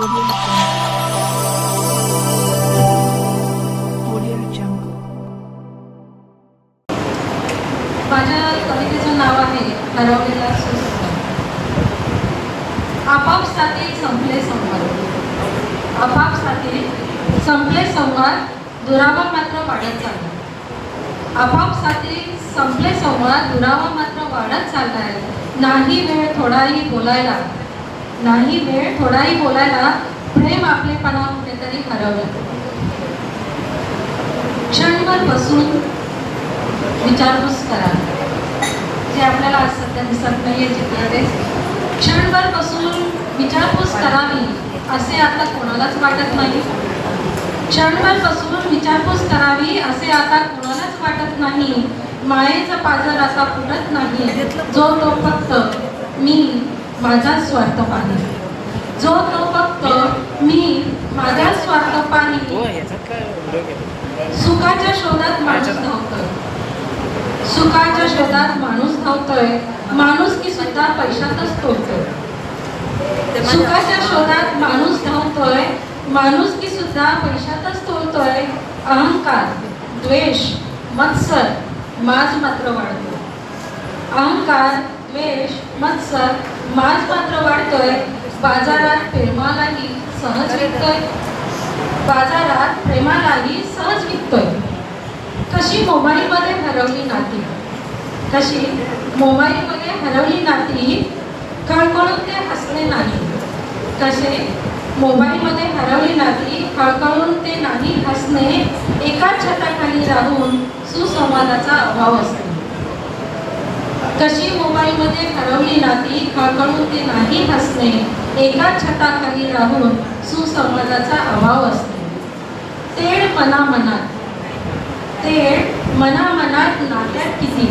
माझ्या कवितेचं नाव आहे हरवलेला आपाप साथी संपले संवाद आपाप साथी संपले संवाद दुरावा मात्र वाढत चालला साथी संपले संवाद दुरावा मात्र वाढत चाललाय नाही वेळ थोडाही बोलायला. नाही वेळ थोडाही बोलायला प्रेम आपलेपणा कुठेतरी हरवलं. क्षणभर बसून विचारपूस करा. जे आपल्याला आज सध्या दिसत नाहीये चित्राकडे क्षणभर बसून विचारपूस करावी असे आता कोणालाच वाटत नाही. क्षणभर बसून विचारपूस करावी असे आता कोणालाच वाटत नाही. मायेचा पाजर असा फुटत नाही जो तो फक्त मी माझा स्वार्थ पाहिजे जो तो फक्त मी माझा स्वार्थ केला सुखाच्या शोधात माणूस धावतोय. सुखाच्या शोधात माणूस धावतोय. माणूस की सुद्धा पैशातच तोडतोय. सुखाच्या शोधात माणूस धावतोय. माणूस की सुद्धा पैशातच तोडतोय. अहंकार द्वेष मत्सर माज मात्र वाढतो अहंकार मेष मत्सर माज मात्र वाढतोय बाजारात प्रेमालाही सहज विकतोय. बाजारात प्रेमालाही सहज विकतोय. कशी मोबाईलमध्ये हरवली नाती? कशी मोबाईलमध्ये हरवली नाती? खळखळून ते हसले नाही. कसे मोबाईलमध्ये हरवली नाती? खळखळून ते नाही हसणे? एकाच छताखाली राहून सुसंवादाचा अभाव असतो. कशी मोबाईलमध्ये हरवली नाती कळकळून ते नाही हसणे एकाच छताखाली राहून सुसंवादाचा अभाव असतो तेढ मनामनात. मना मनामनात नात्यात किती?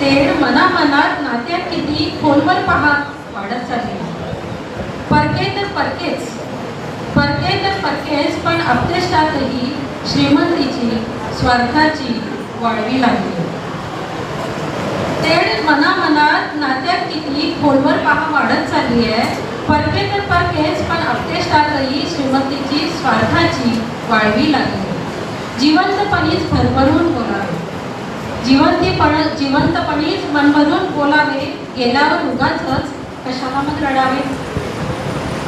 तेढ मनामनात नात्यात किती? खोलवर पहा वाढत चालली. परके तर परकेच. परके तर परकेच पण अपदेशातही श्रीमंतीची स्वार्थाची वाढवी लागली. तेढ मनामनात नात्यात किती खोलवर पहा वाढत चालली आहे. परके तर परकेच पण अपेष्टातही श्रीमंतीची स्वार्थाची वाढवी लागली. जिवंतपणीच भरभरून बोलावे. जिवंतीपण जिवंतपणीच मनभरून बोलावे. गेल्यावर उगाचच कशाला मग रडावे?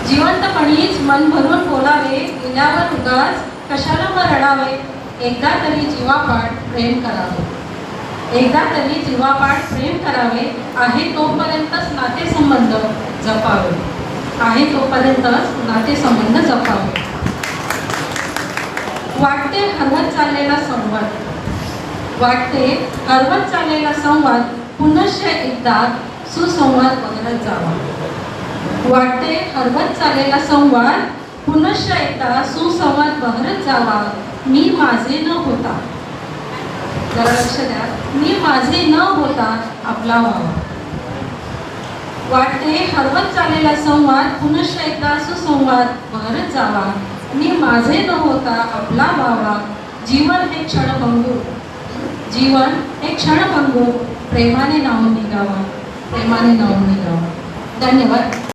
जिवंतपणीच मन भरून बोलावे. गेल्यावर उगाच कशाला मग रडावे? एकदा तरी जीवापाठ प्रेम करावे. एकदा तरी जीवापाड प्रेम करावे आहे तोपर्यंतच नातेसंबंध जपावे. आहे तोपर्यंतच नातेसंबंध जपावे. वाटते हरवत चाललेला संवाद. वाटते हरवत चाललेला संवाद पुनश्च एकदा सुसंवाद बदलत जावा. वाटते हरवत चाललेला संवाद पुनश्च एकदा सुसंवाद बहरत जावा. मी माझे न होता. जरा लक्ष द्या. मी माझे न होता आपला व्हावा. वाटते हरवत चाललेला संवाद पुनश्च एकदा सुसंवाद भरत जावा. मी माझे न होता आपला व्हावा. जीवन हे क्षणभंगू. जीवन हे क्षणभंगू. प्रेमाने नावून निघावा. प्रेमाने नावून निघावा. धन्यवाद.